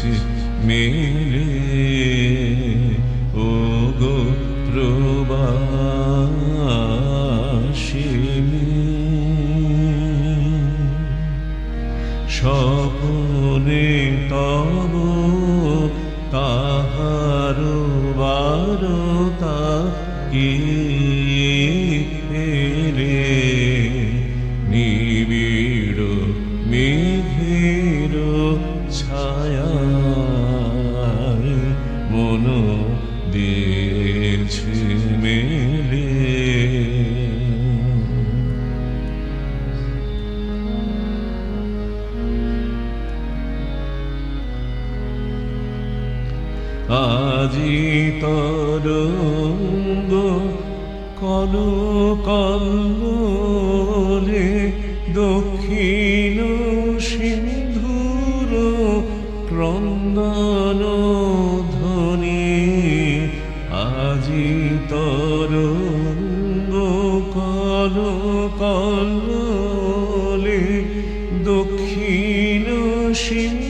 দিয়েছে মেলে ও গো প্রবাসী স্বপনে তব তাহার বারতা কি রে আজি তরঙ্গ কল কল্লোলে দক্ষিণ সিন্ধুর ক্রন্দন ধ্বনি। আজি তরঙ্গ কল কল্লোলে দক্ষিণ সিন্ধুর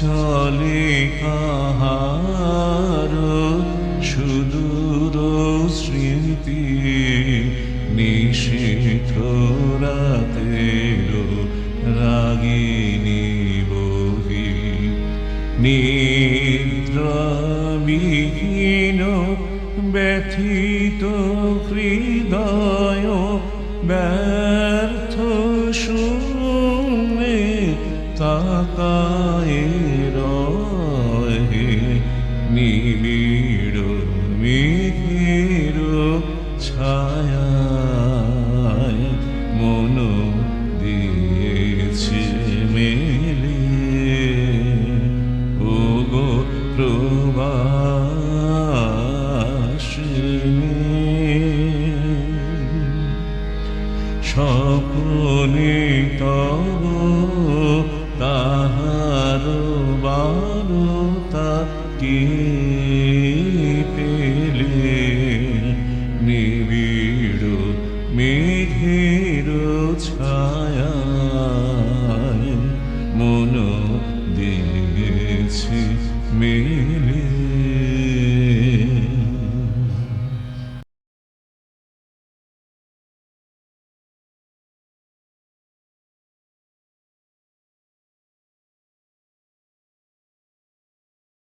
চলে কাহার? সুদূর স্মৃতি নিষেধ রাতের রাগিনী বহি। নিদ্রাবিহীন ব্যথিত হৃদয় ব্যর্থ স্বপনে তব তাহার বারতা কি পেলে নিবিড় মেঘের ছায়া মন দিয়েছে me.